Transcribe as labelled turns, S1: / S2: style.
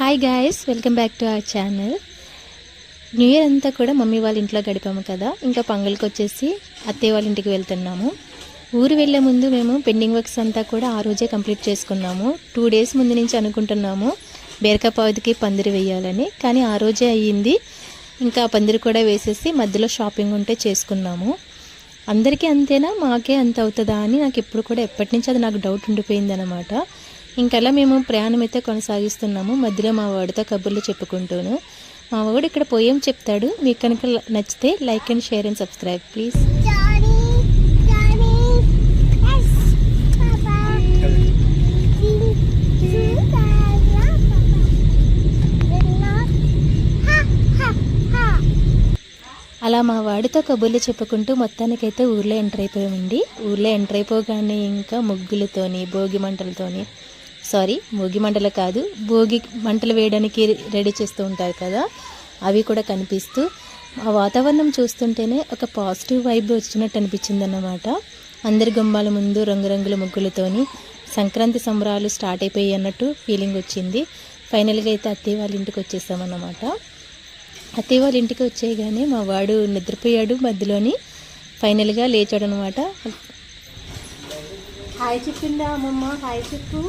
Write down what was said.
S1: Hi guys welcome back to our channel new year అంతా కూడా mummy వాళ్ళ ఇంట్లో గడిపాము కదా. ఇంకా పంగల్కి వచ్చేసి అత్తయ్య వాళ్ళ ఇంటికి వెళ్తున్నాము. ఊరు వెళ్ళే ముందు మేము పెండింగ్ వర్క్స్ అంతా కూడా ఆ రోజే కంప్లీట్ చేసుకున్నాము. టూ డేస్ ముందు నుంచి అనుకుంటున్నాము బీరకాపావుదికి పందిరి వేయాలని. కానీ ఆ రోజే అయ్యింది. ఇంకా పందిరి కూడా వేసేసి మధ్యలో షాపింగ్ ఉంటే చేసుకున్నాము. అందరికీ అంతేనా? మాకే అంత అవుతుందా అని నాకు ఎప్పుడు కూడా ఎప్పటి నుంచి అది నాకు డౌట్ ఉండిపోయింది అనమాట ఇంకలా మేము ప్రయాణం అయితే కొనసాగిస్తున్నాము. మధ్యలో మా వాడితో కబుర్లు చెప్పుకుంటూను. మా వాడు ఇక్కడ పోయేం చెప్తాడు. మీకు కనుక నచ్చితే like and share and subscribe please. అలా మా వాడితో కబుర్లు చెప్పుకుంటూ మొత్తానికైతే ఊర్లో ఎంటర్ అయిపోయామండి. ఊర్లో ఎంటర్ అయిపోగానే ఇంకా ముగ్గులతోని భోగి మంటలతోని సారీ భోగి మంటలు కాదు భోగి మంటలు వేయడానికి రెడీ చేస్తూ ఉంటారు కదా అవి కూడా కనిపిస్తూ ఆ వాతావరణం చూస్తుంటేనే ఒక పాజిటివ్ వైబ్ వచ్చినట్టు అనిపించింది అన్నమాట అందరి గుమ్మాల ముందు రంగురంగుల ముగ్గులతోని సంక్రాంతి సంబరాలు స్టార్ట్ అయిపోయి అన్నట్టు ఫీలింగ్ వచ్చింది. ఫైనల్గా అయితే అత్తయ్య వాళ్ళ ఇంటికి వచ్చేసామన్నమాట. అత్తయ్య వాళ్ళ ఇంటికి వచ్చేయగానే మా వాడు నిద్రపోయాడు మధ్యలోని ఫైనల్గా లేచాడు అనమాట హాయ్ చెప్పిందా అమ్మమ్మ హాయ్ చెప్పు